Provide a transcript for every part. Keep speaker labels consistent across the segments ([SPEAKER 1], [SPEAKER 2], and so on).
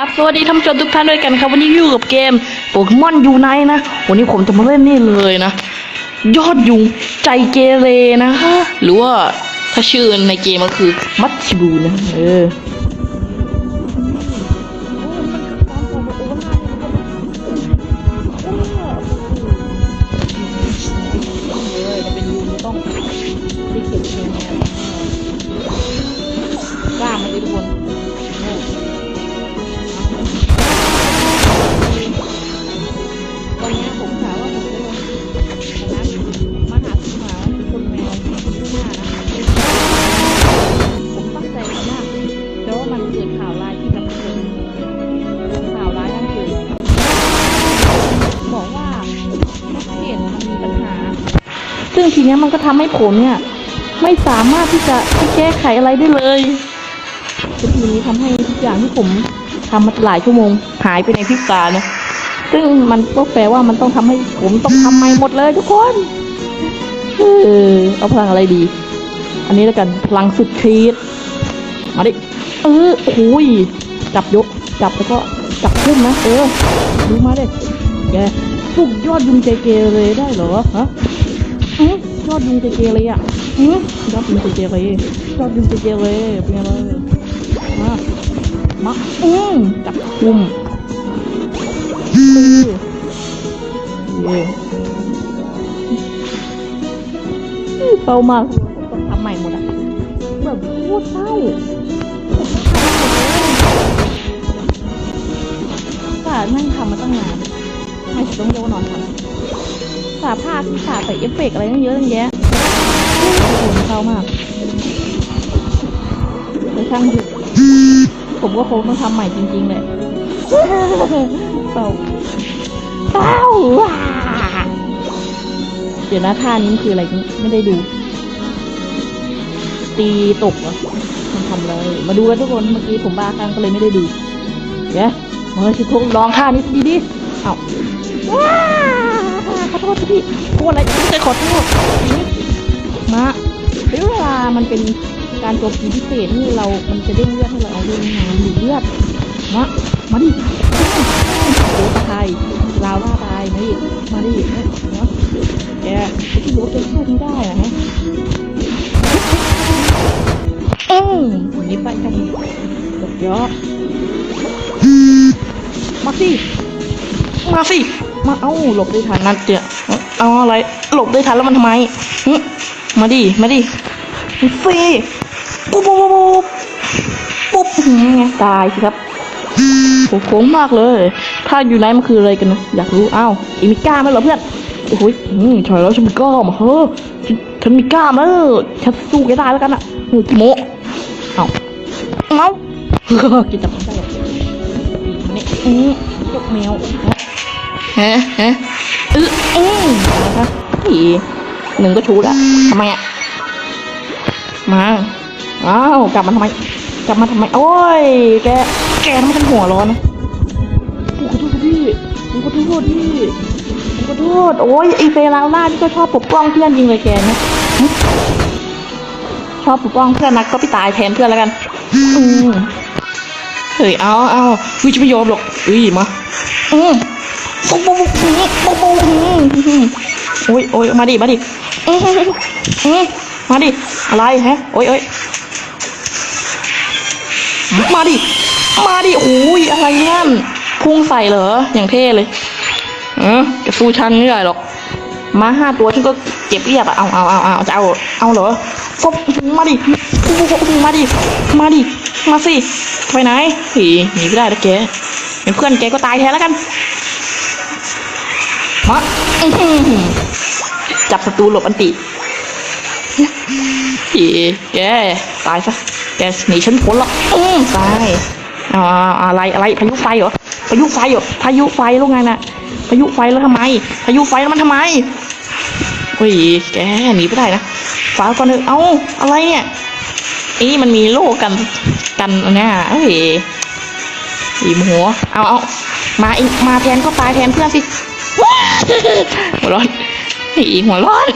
[SPEAKER 1] ครับสวัสดีท่านผู้ชมทุกท่านด้วยกันครับ วันนี้อยู่กับเกมโปเกมอนยูไนนะ วันนี้ผมจะมาเล่นนี่เลยนะ ยอดยุงใจเกเรนะฮะหรือว่าถ้าชื่อในเกมก็คือมัตชิบูนะเออ ซึ่งทีนี้มันก็ทำให้ผมเนี่ย ไม่สามารถที่จะแก้ไขอะไรได้เลยวิธีนี้ทำให้ทุกอย่างที่ผมทำมาหลายชั่วโมงหายไปในพริบตานะซึ่งมันก็แปลว่ามันต้องทำให้ผมต้องทำใหม่หมดเลยทุกคนเออเอาพลังอะไรดี อันนี้แล้วกันพลังสุดคีดมาดิเออโอ้ยจับยกจับแล้วก็จับขึ้นนะเออดูมาดิแกปลุกยอดยุงใจเกเรได้เหรอฮะ ยอดยุงเจเจเลยอะอืมยอดยุงเจเจเลยยอดยุงเจเจเลยเป็นไงเลยมามาอืมจับคุมเย่เศร้ามากต้องทำใหม่หมดอะแบบโคตรเศร้าป่านั่งทำมาตั้งนานไม่ต้องเรียกว่านอนทำาภาคที่สาใส่เอฟเฟกต์อะไรตั้งเยอะตั้งแยะโอ้โหเข้ามากแต่ช่างเถอะผมก็คงต้องทำใหม่จริงๆเลยเศร้าเศร้าวเดี๋ยวนะท่านี้คืออะไรไม่ได้ดู ตีตกเหรอมันทำเลยมาดูกันทุกคนเมื่อกี้ผมบ้าครั้งก็เลยไม่ได้ดูเดี๋ยวมาชิทงลองท่านี้ดีดิเอาว้า อโทษพี่โทษอะไรไม่เคยขอโทษมาเวลามันเป็นการโจมตีพิเศษนี่เรา มันจะเด้งเลือดให้เราเอาเลือดงานหรือเลือดมามาดิโอ้ตายลาวล่าตายมาดิมาดิเนาะแกไอ้ที่รถจะช่วยไม่ได้นะฮะอืมหนีไปกันยกยอดมาสิ มาสิ มาเอ้าหลบได้ทันนั่นเจ้ะเอาอะไร หลบได้ทันแล้วมันทำไมมาดิมาดิฟีปุ๊บปุ๊บปุ๊บปุ๊บหึไงตายสิครับโอ้โหโค้งมากเลย ถ้าอยู่ไหนมันคืออะไรกันนะอยากรู้อ้าวอีมิก้าไหมเหรอเพื่อนโอ้โหอืมใช่แล้วฉันมีกล้ามเฮ้อฉันมีกล้ามเออฉันสู้แกได้แล้วกันอะโอ้โมเอาเอาเฮ้อกินจับไม่ได้หรอนี่อืมยกแมว ฮะฮะเออเอ้ยนะคะอีหนึ่งก็ชูละทำไมอะ มาอ้าวกลับมาทำไม กลับมาทำไม โอ้ย แก แกทำไมฉันหัวร้อนนะผมขอโทษพี่ผมขอโทษพี่ผมขอโทษ โอ้ยไอเฟลาล่านี่ก็ชอบปกป้องเพื่อนจริงเลยแกนี่ยหึชอบปกป้องเพื่อนนะก็ไปตายแทนเพื่อนแล้วกัน อืมเฮ้ย เอาเอาวิจะไม่ยอมหรอกอุ้ยมาอืม ปุ๊บปุ๊บปุ๊บปุ๊บปุ๊บปุ๊บโอ้ยโอ้ยมาดิมาดิอืมอืมมาดิอะไรฮะโอ้ยโอ้ยมาดิมาดิโอ้ยอะไรนั่นพุ่งใส่เหรออย่างเท่เลยเออจะสู้ฉันไม่ได้หรอกมาห้าตัวฉันก็เก็บเรียบอะเอาเอาเอาเอาจะเอาเอาเหรอปุ๊บมาดิบูบปุ๊บมาดิมาดิมาสิไปไหนหีหนีไม่ได้แล้วแกเป็นเพื่อนแกก็ตายแทนแล้วกัน มาอื้อหือจับศัตรูหลบอันติอีแกตายซะ แกหนีฉันพ้นหรอกอืมตายอ่าอะไรอะไรพายุไฟเหรอพายุไฟเหรอพายุไฟแล้วไงน่ะพายุไฟแล้วทำไมพายุไฟแล้วมันทำไมโอ้ยแกหนีไม่ได้นะฟ้าก่อนเถอะเอ้าอะไรเนี่ยอีมันมีโล่กันกันอันเนี้ยเฮ้ยอีหมัวเอาเอามาอีกมาแทนก็ตายแทนเพื่อนสิ หัวร้อนอีหัวร้อน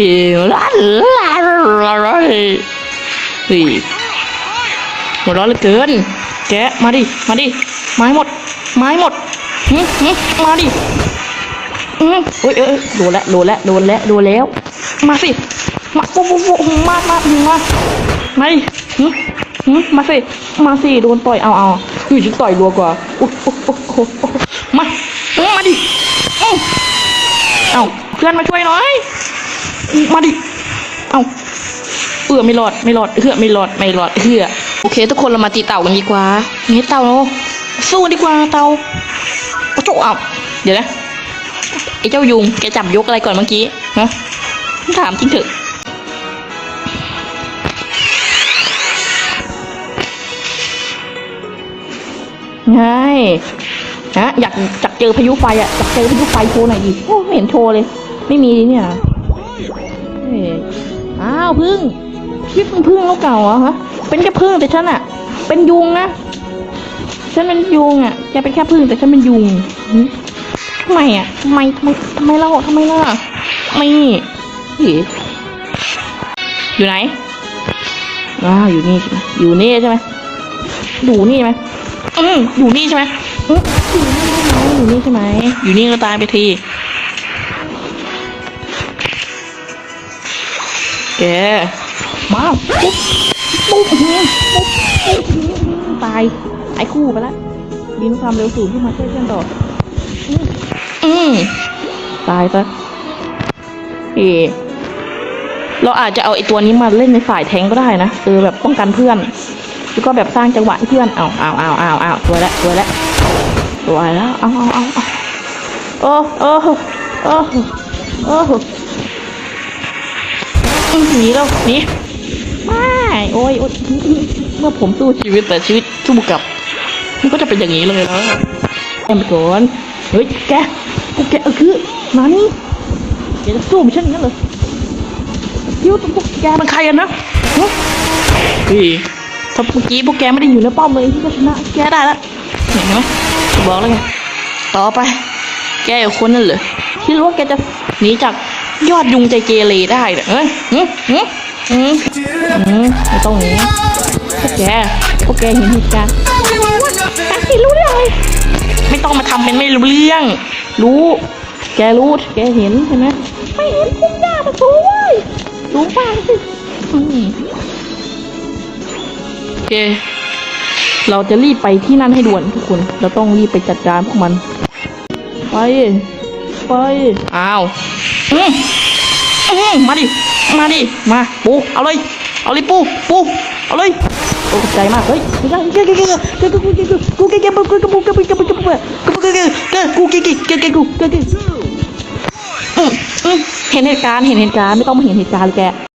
[SPEAKER 1] อีหัวร้อนร้อนร้อนร้อนเฮ้ยหัวร้อนเหลือเกิน แกมาดิ มาดิ ไม้หมด ไม้หมดหึหึมาดิอืมเอ้ยเอ้ยเอ้ยโดนแล้วโดนแล้วโดนแล้วโดนแล้ว มาสิ มาปุ๊บปุ๊บปุ๊บมามามามาดิหึหึมาสิ มาสิ โดนต่อย เอาเอาอยู่ฉันต่อยรัวกว่าอุ๊ยอุ๊ยอุ๊ยมา มาดิ เอาเพื่อนมาช่วยหน่อย มาดิ เอาเอือไม่รอดไม่รอดเอือไม่รอดไม่รอดเอือโอเค ทุกคนเรามาตีเต่ากันดีกว่างี้เต่าเนาะสู้ดีกว่าเต่าโอ้โหเอาเดี๋ยวนะไอ้เจ้ายุงแกจับยกอะไรก่อนเมื่อกี้ฮะถามจริงเถอะไงฮะอยากอยาก เจอพายุไฟอะอยากเจอพายุไฟโชว์หน่อยดิโอ้ไม่เห็นโชว์เลย ไม่มีเนี่ยเอ้ยอ้าวพึ่งคิดเป็นพึ่งแล้วเก่าเหรอฮะเป็นแค่พึ่งแต่ฉันอะ เป็นยุงนะฉันเป็นยุงอะแกเป็นแค่พึ่งแต่ฉันเป็นยุงทำไมอะทำไมทำไมทำไมเล่าทำไมล่ะไม่เอ๋อยู่ไหนอ้าวอยู่นี่ใช่ไหมอยู่นี่ใช่ไหมอยู่นี่ใช่ไหมอืมอยู่นี่ใช่ไหมอืมอยู่นี่ อยู่นี่ใช่ไหม อยู่นี่ก็ตายไปทีแกมาปุ๊บปุ๊บปุ๊บปุ๊บตายตายคู่ไปล้วบินความเร็วสูงขึ้นมาช่วยเพื่อนต่ออืมอืมตายซะเอเราอาจจะเอาไอ้ตัวนี้มาเล่นในฝ่ายแทงก็ได้นะเออแบบป้องกันเพื่อน แล้วก็แบบสร้างจังหวะให้เพื่อนเอาเอาเอาเอาเอาตัวละตัวละ ตัวแล้วเอาเอาเอาเอาโอ้โอ้โอ้โอ้หนีแล้วหนีไม่โอ้ยโอ้ยเมื่อผมสู้ชีวิตแต่ชีวิตสู้กลับมันก็จะเป็นอย่างนี้เลยนะแอมปก่อนเฮ้ยแกกูแกเออคือมานี่แกจะสู้ไม่ใช่อย่างนั้นเหรอคิดวาพวกแกเป็นใครกันนะฮะพี่ถ้าเมื่อกี้พวกแกไม่ได้อยู่ในป้อมเลยที่ก็ชนะแกได้แล้ว เห็นไหมจะบอกแล้วไงต่อไป แกอยู่คนนั่นเหรอคิดว่าแกจะหนีจากยอดยุงใจเกเรได้เหรอเอ้ยหึหึหึหึไม่ต้องหนีพวกแกพวกแกเห็นเหตุการณ์ไม่รู้เรื่องเลยไม่ต้องมาทำเป็นไม่รู้เรื่อง รู้ แกรู้ แกเห็นใช่ไหมไม่เห็นคุ้มหน้ามาสูงเว้ยสูงมากสิอืมโอเค เราจะรีบไปที่นั่นให้ด่วนทุกคน เราต้องรีบไปจัดการพวกมัน ไป ไป อ้าวอืมอืมมาดิ มาดิ มาปูเอาเลย เอาเลยปูปูเอาเลยโอ้ขอบใจมาก เฮ้ยไม่ใช่เก่งเก่งเก่งเก่งกูเก่งกูเก่งกูเก่งกูเก่งกูเก่งกูเก่งกูเก่งกูเก่งกูเก่งกูเก่งกูเก่งกูเก่งกูเก่งกูเก่งอืมอืมเห็นเหตุการณ์เห็นเหตุการณ์ไม่ต้องมาเห็นเหตุการณ์เลยแก